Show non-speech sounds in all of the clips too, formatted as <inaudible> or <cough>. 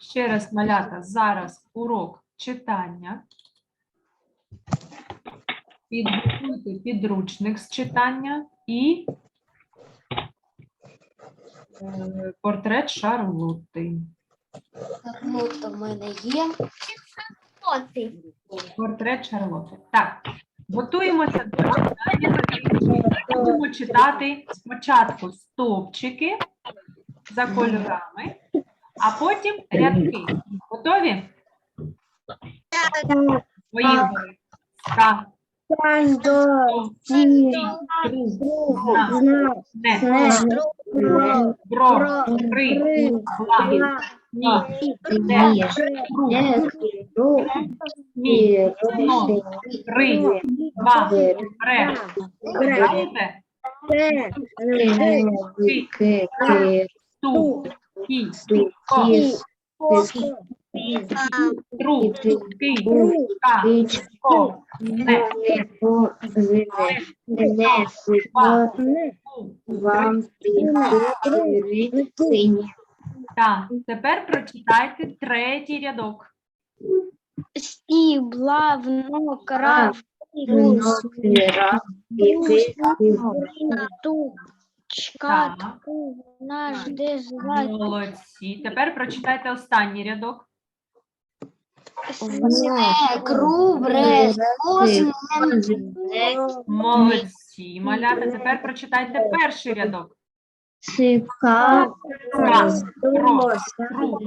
Ще раз, малята, зараз урок читання. Підготуйте підручник з читання і е, портрет Шарлотти. Шарлотта в мене є. Портрет Шарлотти. Так, готуємося до читання. Будемо читати спочатку стовпчики за кольорами, а потім рядки. Готові? Поїхали. Так. Не. Тру. Ко. Не. Так. Тепер прочитайте третій рядок. Стібла внукрав Так. наш де звати Молодці. Тепер прочитайте останній рядок. Молодці. Малята. Тепер прочитайте перший рядок. Сика, Ра. Ро. Ру.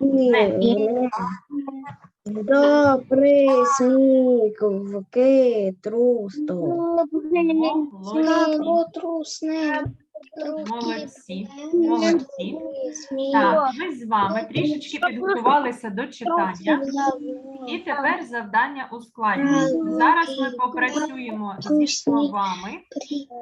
Не. До присміховки трусто. Молодці. трусне Молодці. Молодці. Так, ми з вами трішечки підготувалися до читання. І тепер завдання ускладнюється. Зараз ми попрацюємо зі словами,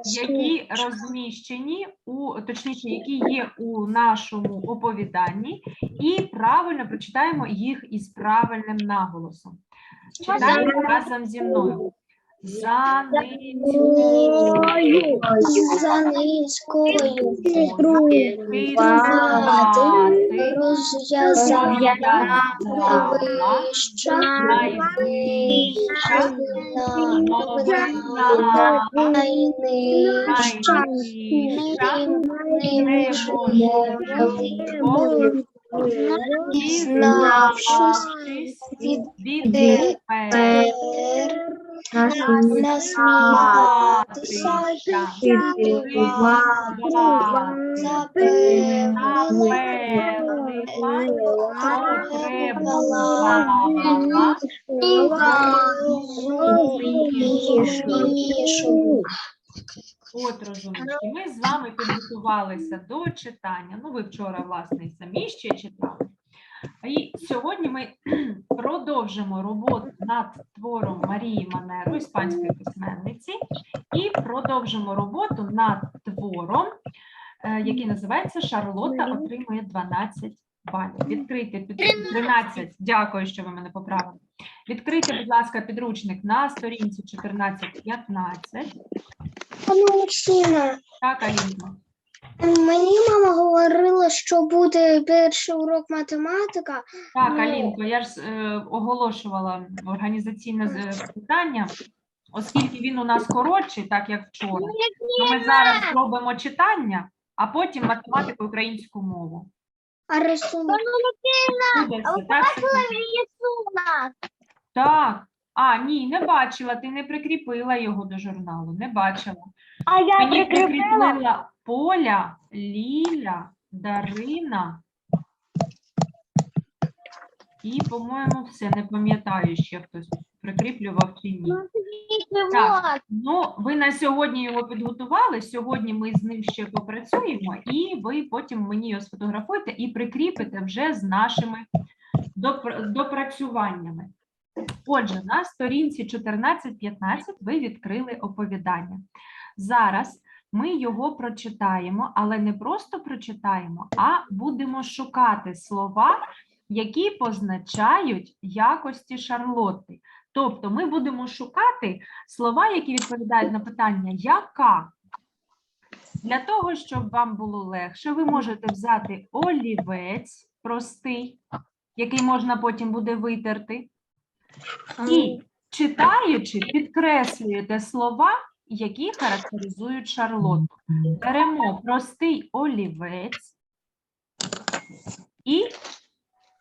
які розміщені у точніше, які є у нашому оповіданні, і правильно прочитаємо їх із правильним наголосом. Читаємо разом зі мною. За низькою за низькою розв'язана вища, найвища, новина, найнижча, неможливо, От розумнички, ми з вами підготувалися до читання. Ну, ви вчора, власне, самі ще читали. І сьогодні ми <clears throat> продовжимо роботу над твором Марії Манеро, іспанської письменниці, і продовжимо роботу над твором, е, який називається Шарлотта отримує 12 балів. Відкрийте під 13. Дякую, що ви мене поправили. Відкрийте, будь ласка, підручник на сторінці 14-15. Так, Алінко. Мені мама говорила, що буде перший урок математика. Так, Ну, Алінко, я ж е, оголошувала організаційне з- питання, оскільки він у нас коротший, так як вчора, то ми зараз зробимо читання, а потім математику українську мову. А рисунок Буде все, так, Софія? Так. А, ні, не бачила, ти не прикріпила його до журналу, не бачила. А я Мені прикріпила Поля, Ліля, Дарина. І, по-моєму, все, не пам'ятаю, ще хтось прикріплював чи ні. Так. Ну, ви на сьогодні його підготували. Сьогодні ми з ним ще попрацюємо, і ви потім мені його сфотографуєте і прикріпите вже з нашими допр- допрацюваннями. Отже, на сторінці 14-15 ви відкрили оповідання. Зараз ми його прочитаємо, але не просто прочитаємо, а будемо шукати слова, які позначають якості Шарлотти. Тобто ми будемо шукати слова, які відповідають на питання яка, Для того, щоб вам було легше, ви можете взяти олівець простий, який можна потім буде витерти, і читаючи, підкреслюєте слова, які характеризують Шарлоту. Беремо простий олівець і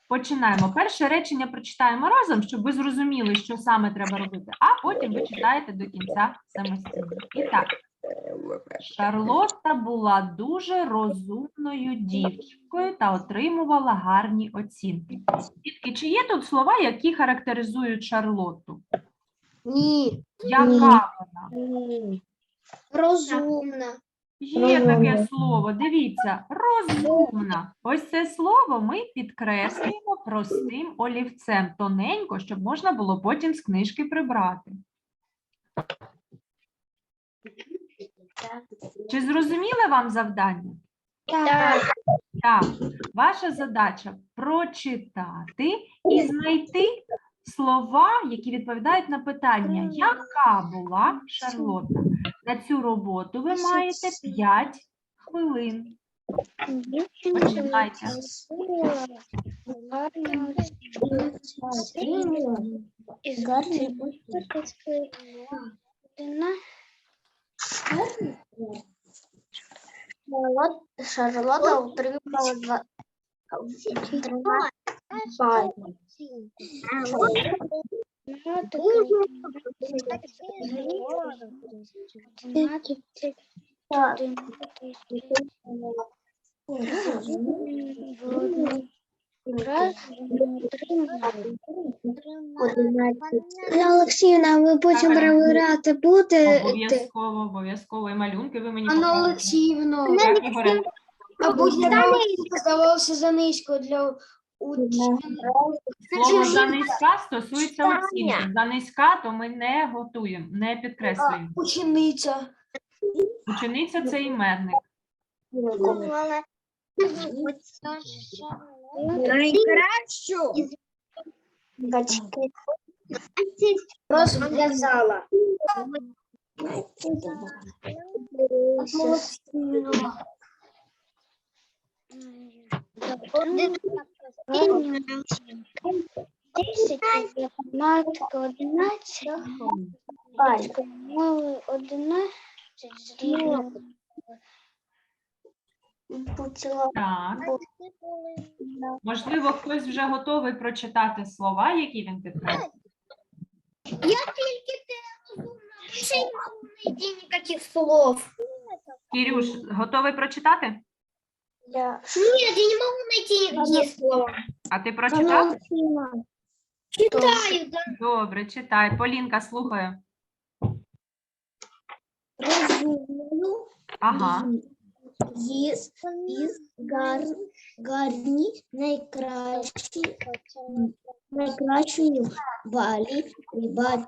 починаємо. Перше речення прочитаємо разом, щоб ви зрозуміли, що саме треба робити, а потім ви читаєте до кінця самостійно. І так. Шарлотта була дуже розумною дівчинкою та отримувала гарні оцінки. Дітки, чи є тут слова, які характеризують Шарлотту? Ні. Яка вона? Розумна. Є таке слово, дивіться, розумна. Ось це слово ми підкреслюємо простим олівцем, тоненько, щоб можна було потім з книжки прибрати. Чи зрозуміли вам завдання? Так. Так, ваша задача прочитати і знайти слова, які відповідають на питання, яка була Шарлотта. На цю роботу ви маєте 5 хвилин. Починайте. Шарлота отримала два. Олексіївна, ви потім перевіряти будете? Обов'язково, обов'язково. І малюнки ви мені Анна покажете. Олексіївна, Так, Ігоре? або я здавався за низько для. Слово занизька стосується оцінки. Занизька, то ми не готуємо, не підкреслюємо. Учениця. Учениця це іменник. Найкращу розв'язала. Батько мови одинадцять, зрівняно. Так. Можливо, хтось вже готовий прочитати слова, які він підкреслив. Я тільки те розумна, ще й не ніяких слов. Кірюш, готовий прочитати? Нет, я не могу найти никакие слова. А ти прочитав? Читаю, да. Добре, читай. Полінка, слухаю. Розумну Ага. із, із гар, гарні найкращі, найкращої балі і.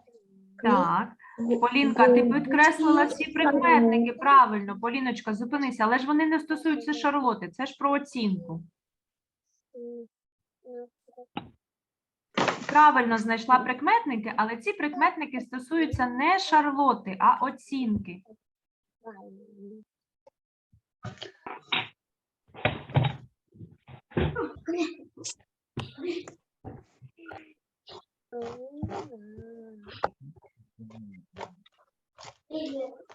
Так. Полінка, ти підкреслила всі прикметники. Правильно, Поліночка, зупинися, але ж вони не стосуються Шарлоти, це ж про оцінку. Правильно знайшла прикметники, але ці прикметники стосуються не Шарлоти, а оцінки.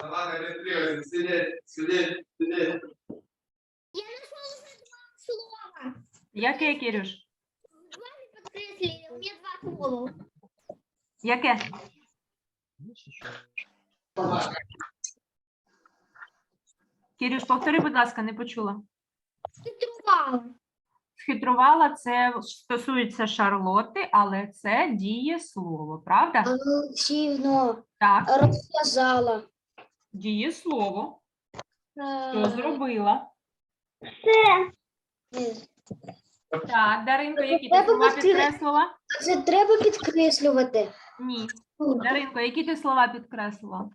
Давай, реєструйся, сидіть, сидіть, сидіть. Слова. Яке, Кірюш? Подкреслили, у меня два слова. Яке? Кірюш, повтори, будь ласка, не почула. Хитрувала. Схитрувала це стосується Шарлоти, але це дієслово, правда? Олексіївна Так, розв'язала. дієслово. Е, Що зробила? Е, Так, Даринко, які ти Треба слова підкреслила? Це треба підкреслювати. Ні. Даринко, які ти слова підкреслила?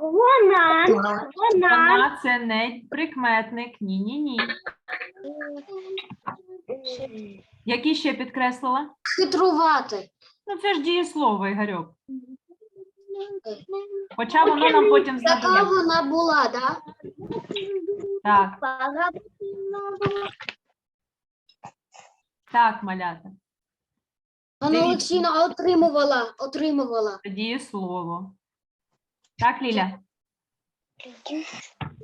Вона. Вона. Вона це не прикметник. Ні, ні, ні. Які ще підкреслила? Хитрувати. Ну це ж дієслово, Ігорьок. Хоча воно нам потім Така знадобиться. вона була, да? Так, так, малята. Дивіться. Олексійна отримувала, отримувала. Тоді слово. Так, Ліля?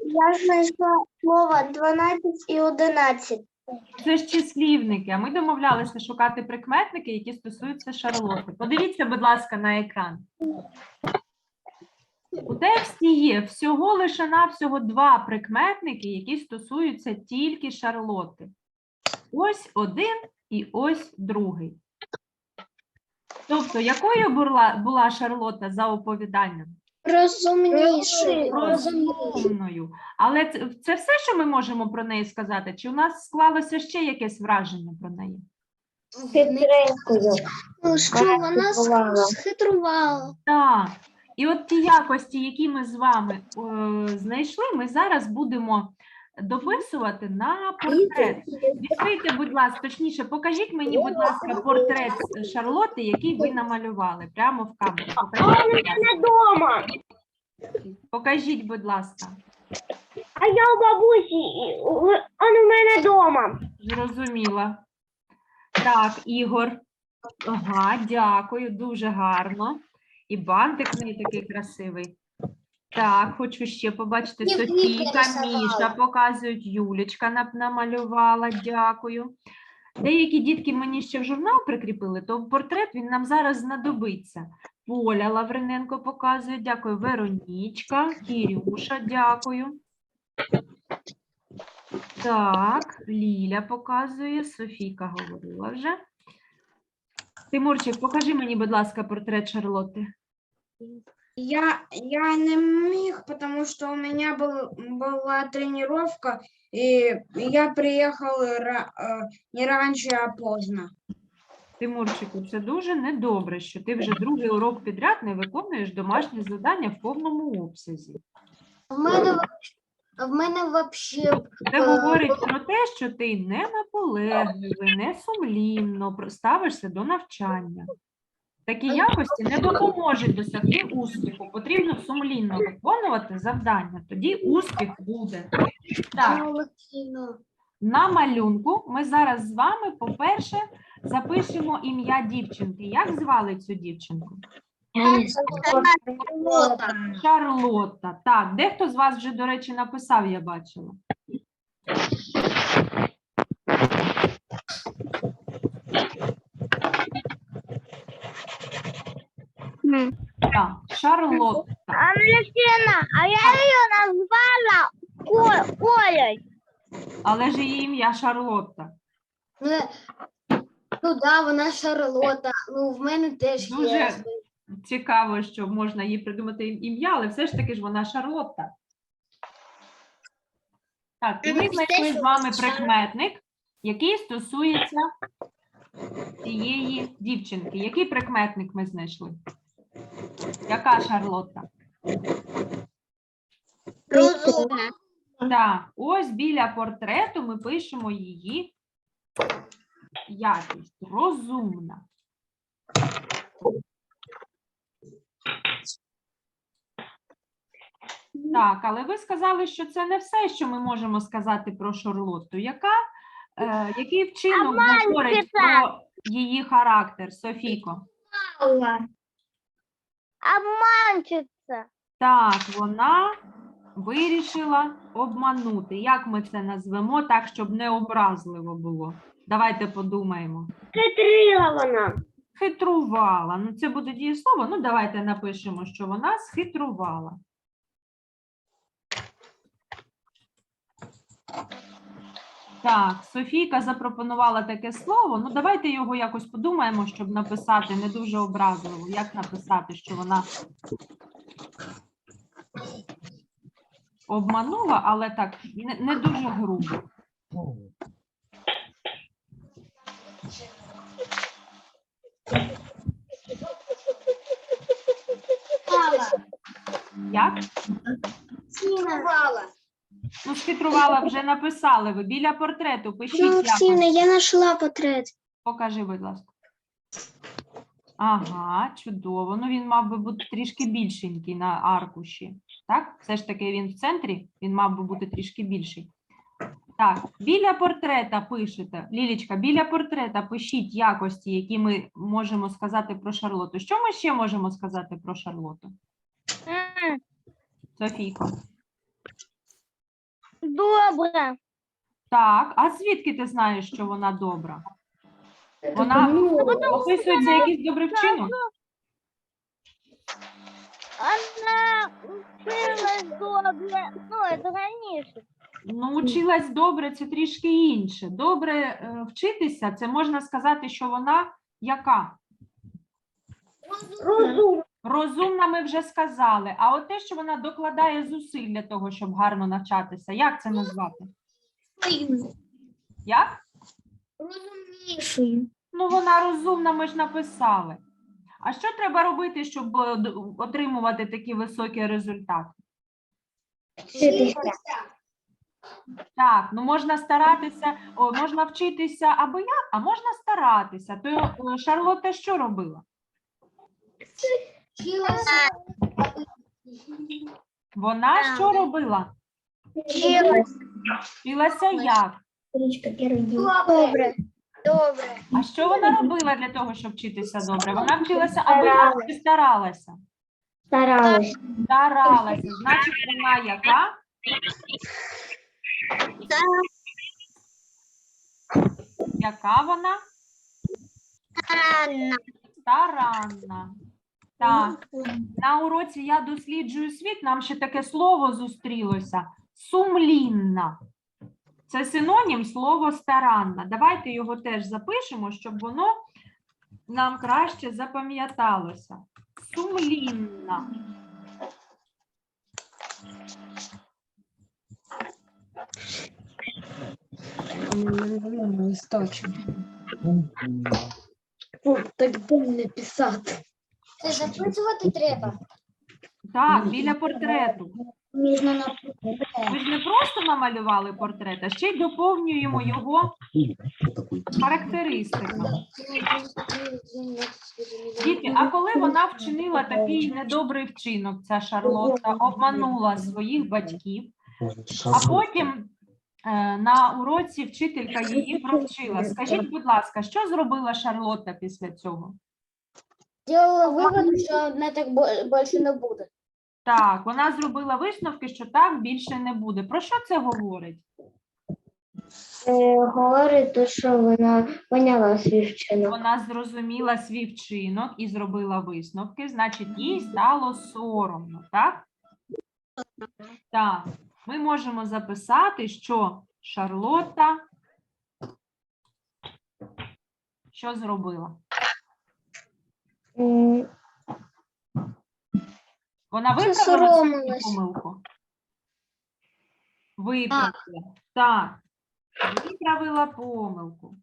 Я знайшла слово 12 і 11. Це ж числівники, а ми домовлялися шукати прикметники, які стосуються шарлоти. Подивіться, будь ласка, на екран. У тексті є всього лише навсього два прикметники, які стосуються тільки шарлоти. Ось один і ось другий. Тобто, якою була, була шарлота за оповіданням? Розумніше. Розумною. Але це, це все, що ми можемо про неї сказати? Чи у нас склалося ще якесь враження про неї? Ну, що вона Схитрувала. схитрувала. Так. І от ті якості, які ми з вами е, знайшли, ми зараз будемо дописувати на портрет. Відкрийте, будь ласка, точніше, покажіть мені, будь ласка, портрет Шарлоти, який ви намалювали прямо в камеру. Покажіть, будь ласка. Дома. Покажіть, будь ласка. А я у бабусі, он у мене вдома. Зрозуміла. Так, Ігор. Ага, дякую, дуже гарно. І бантик в неї такий красивий. Так, хочу ще побачити. Дівчинки Софійка, нарисувала. Міша показують, Юлічка намалювала, дякую. Деякі дітки мені ще в журнал прикріпили, то портрет він нам зараз знадобиться. Поля Лавриненко показує, дякую. Веронічка, Кірюша, дякую. Так, Ліля показує, Софійка говорила вже. Тимурчик, покажи мені, будь ласка, портрет Шарлотти. Я, я не міг, потому что у меня был, была тренировка, и я приехал ра- э, не раньше, а поздно. Тимурчику, це дуже недобре, що ти вже другий урок підряд не виконуєш домашнє завдання в повному обсязі. В мене, в мене вообще Це Е, говорить про те, що ти не наполегливий, не сумлінно про- ставишся до навчання. Такі якості не допоможуть досягти успіху. Потрібно сумлінно виконувати завдання, тоді успіх буде. Так, на малюнку ми зараз з вами, по-перше, запишемо ім'я дівчинки. Як звали цю дівчинку? Шарлотта. Так, дехто з вас вже, до речі, написав, я бачила. Так, Шарлотта. Алексеевна, а я ее назвала Колей. Але ж її ім'я Шарлотта. Ну, ну да, вона Шарлота. Ну, в мене теж Дуже є. цікаво, що можна їй придумати ім- ім'я, але все ж таки ж вона Шарлотта. Так, і ми Мгм, знайшли теж з вами Шарлотта. прикметник, який стосується цієї дівчинки. Який прикметник ми знайшли? Яка Шарлотта? Розумна. Так, ось біля портрету ми пишемо її якість. Розумна. Так, але ви сказали, що це не все, що ми можемо сказати про Шарлотту. Яка, е, який вчинок говорить про її характер, Софійко? Обманщица. Так, вона вирішила обманути. Як ми це назвемо так, щоб не образливо було? Давайте подумаємо. Хитрила вона. Хитрувала. Ну, це буде дієслово. Ну, давайте напишемо, що вона схитрувала. Так, Софійка запропонувала таке слово. Ну, давайте його якось подумаємо, щоб написати не дуже образливо. Як написати, що вона обманула, але так не, не дуже грубо. Як? Шарлота. Ну, схитрувала, вже написали ви. Біля портрету пишіть Ну, якось. Олексійна, я знайшла портрет. Покажи, будь ласка. Ага, чудово. Ну він мав би бути трішки більшенький на аркуші. Так? Все ж таки він в центрі, він мав би бути трішки більший. Так, біля портрета пишете. Лілічка, біля портрета пишіть якості, які ми можемо сказати про Шарлоту. Що ми ще можемо сказати про Шарлоту? Софійко. Добре. Так, а звідки ти знаєш, що вона добра? Вона описується якийсь добрий вчинок? Вона вчилась добре. Ну, це раніше. Ну, училась добре, це трішки інше. Добре е, вчитися, це можна сказати, що вона яка? Розум. Розумна ми вже сказали. А от те, що вона докладає зусиль для того, щоб гарно навчатися, як це назвати? Як? Розумнішою. Ну, вона розумна, ми ж написали. А що треба робити, щоб е, отримувати такі високі результати? Так, ну можна старатися, о, можна вчитися або як, а можна старатися. То е, Шарлотта що робила? Вона що робила? Вчилася як? Добре. Добре. А що вона робила для того, щоб вчитися добре? Вона вчилася або як чи старалася? Старалась. Старалася. Значить, вона яка? Яка вона? Старанна. Так, на уроці я досліджую світ. Нам ще таке слово зустрілося. Сумлінна. Це синонім слово старанна. Давайте його теж запишемо, щоб воно нам краще запам'яталося. Сумлінна. Листочок. Так не писати. Це записувати треба. Так, біля портрету. Можна на Ми ж не просто намалювали портрет, а ще й доповнюємо його характеристиками. Діти, а коли вона вчинила такий недобрий вчинок, ця Шарлотта, обманула своїх батьків, а потім е, на уроці вчителька її провчила. Скажіть, будь ласка, що зробила Шарлотта після цього? Делала вивод, що не так більше не буде. Так, вона зробила висновки, що так більше не буде. Про що це говорить? Е, говорить, то, що вона поняла свій вчинок. Вона зрозуміла свій вчинок і зробила висновки, значить, їй стало соромно, так? Так, ми можемо записати, що Шарлотта що зробила? М, Вона виправила свою Засоромилась. помилку? Виправила. Так. Виправила помилку.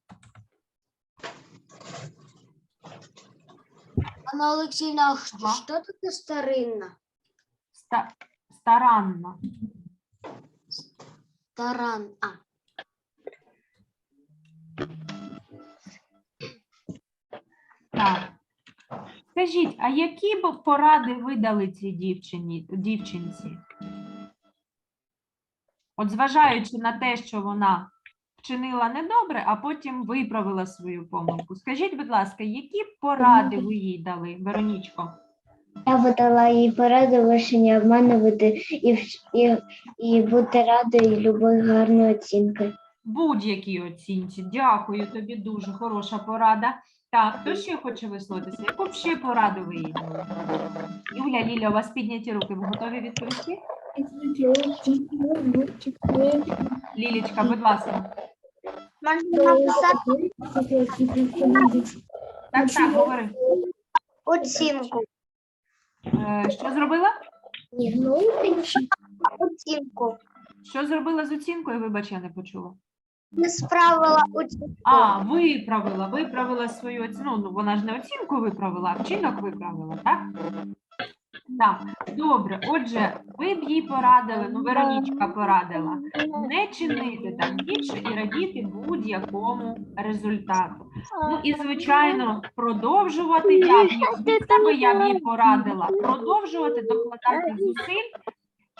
Анна Олексійовна, а Ага. що таке старинна? Ста- старанна. Таран. А. Так. Скажіть, а які б поради ви дали цій дівчині, дівчинці? От зважаючи на те, що вона вчинила недобре, а потім виправила свою помилку. Скажіть, будь ласка, які поради ви їй дали, Веронічко? Я видала їй пораду лише не обманувати і, і, і бути радою любої гарної оцінки. Будь-якій оцінці. Дякую тобі, дуже хороша порада. Так, хто ще хоче висловитися? Яку б ще пораду ви їй дали? Юля, Ліля, у вас підняті руки. Ви готові відповісти? Лілічка, будь ласка. Можна написати Так, так, говори. оцінку. Е, що зробила? Оцінку. Що зробила з оцінкою? Вибач, я не почула. Не справила оцінку. А, виправила, виправила свою оцінку. Ну, вона ж не оцінку виправила, а вчинок виправила, так? Так, добре. Отже, ви б їй порадили, ну, Веронічка порадила, не чинити так більше і радіти будь-якому результату. Ну і звичайно, продовжувати я себе я б їй порадила продовжувати докладати зусиль,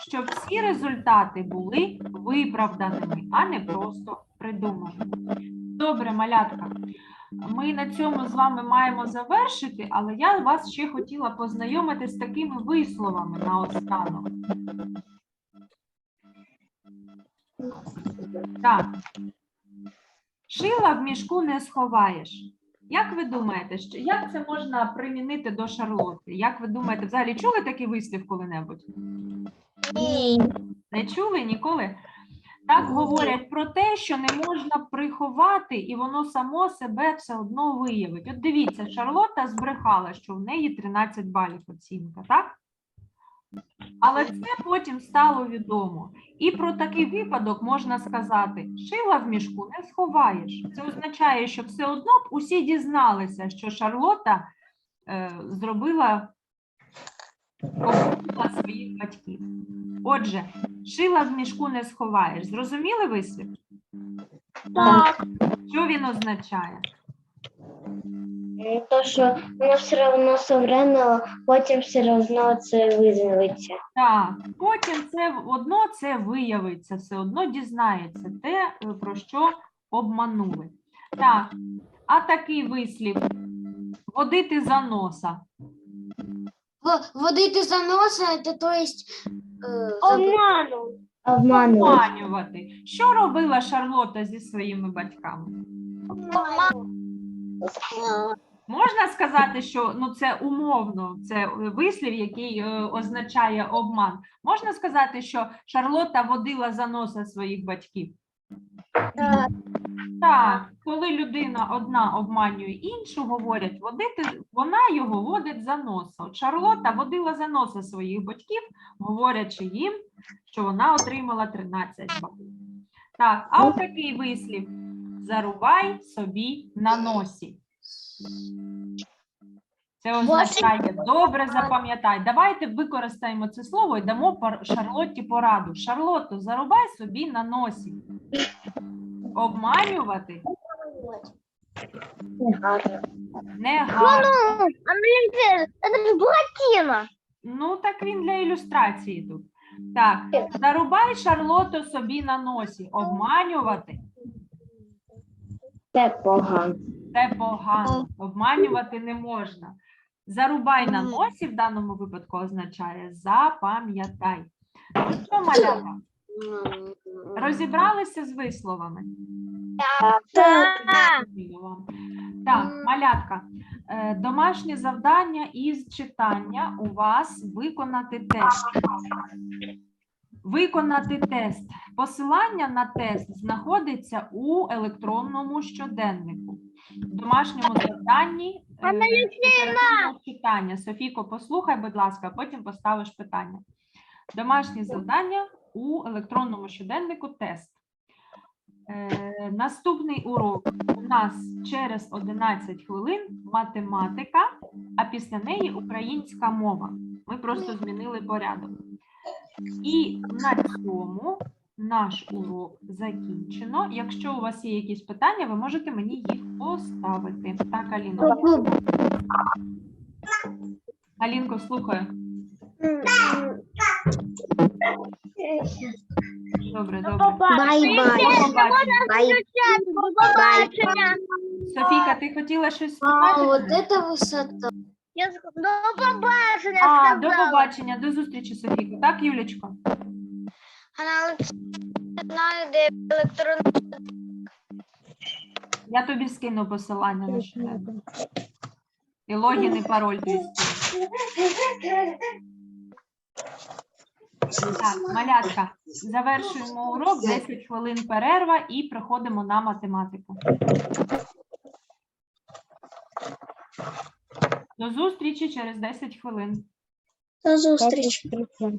щоб всі результати були виправданими, а не просто придуманими. Добре, малятка. Ми на цьому з вами маємо завершити, але я вас ще хотіла познайомити з такими висловами наостанок. Так. Шила в мішку не сховаєш. Як ви думаєте, що як це можна примінити до Шарлотти? Як ви думаєте, взагалі чули такий вислів коли-небудь? Не чули ніколи? Так говорять про те, що не можна приховати, і воно само себе все одно виявить. От дивіться, Шарлотта збрехала, що в неї 13 балів оцінка, так? Але це потім стало відомо. І про такий випадок можна сказати: шила в мішку не сховаєш. Це означає, що все одно б усі дізналися, що Шарлотта е, зробила обманула своїх батьків. Отже, шила в мішку не сховаєш. Зрозуміли вислів? Так. Що він означає? То, що воно все одно соврено, потім все одно це визнавиться. Так, потім це одно це виявиться, все одно дізнається те, е, про що обманули. Так, а такий вислів водити за носа. В- Водити за носа, это то есть... э, Обману. Обманувати. Обманювати. Що робила Шарлота зі своїми батьками? Можна сказати, що ну це умовно, це е, вислів, який е, означає обман. Можна сказати, що Шарлота водила за носа своїх батьків. Так, коли людина одна обманює іншу, говорять водити, вона його водить за носа. От Шарлота водила за носа своїх батьків, говорячи їм, що вона отримала 13 балів. Так, а от такий вислів: зарубай собі на носі. Це означає добре запам'ятай. Давайте використаємо це слово і дамо Шарлотті пораду. Шарлотто, зарубай собі на носі. Обманювати Негарно. не гарно. А блин, это же Ну, так він для ілюстрації тут. Так, зарубай Шарлотто собі на носі. Обманювати Це погано. Це погано. Обманювати не можна. Зарубай на носі в даному випадку означає запам'ятай. Ну що, малята, розібралися з висловами? Вам. Так, малятка, е, домашнє завдання із читання у вас виконати тест. Виконати тест. Посилання на тест знаходиться у електронному щоденнику. В домашньому завданні е, читання. Софійко, послухай, будь ласка, а потім поставиш питання. Домашнє завдання у електронному щоденнику тест. Е, наступний урок у нас через 11 хвилин математика, а після неї українська мова. Ми просто змінили порядок. І на цьому наш урок закінчено. Якщо у вас є якісь питання, ви можете мені їх поставити. Так, Аліно. Алінко, слухаю. Добре, добре. Бай-бай. Софійка, ти хотіла щось А, сказати? вот это высота. Я ск- до побачення А, до сказала. побачення, до зустрічі, Софійко. Так, Юлічко? Вона знає, де електронний Я тобі скину посилання на щоденник. І логін, і пароль твій скину. Так, малятка, завершуємо урок, 10 хвилин перерва і приходимо на математику. До зустрічі через 10 хвилин. До зустрічі. Зустрічі.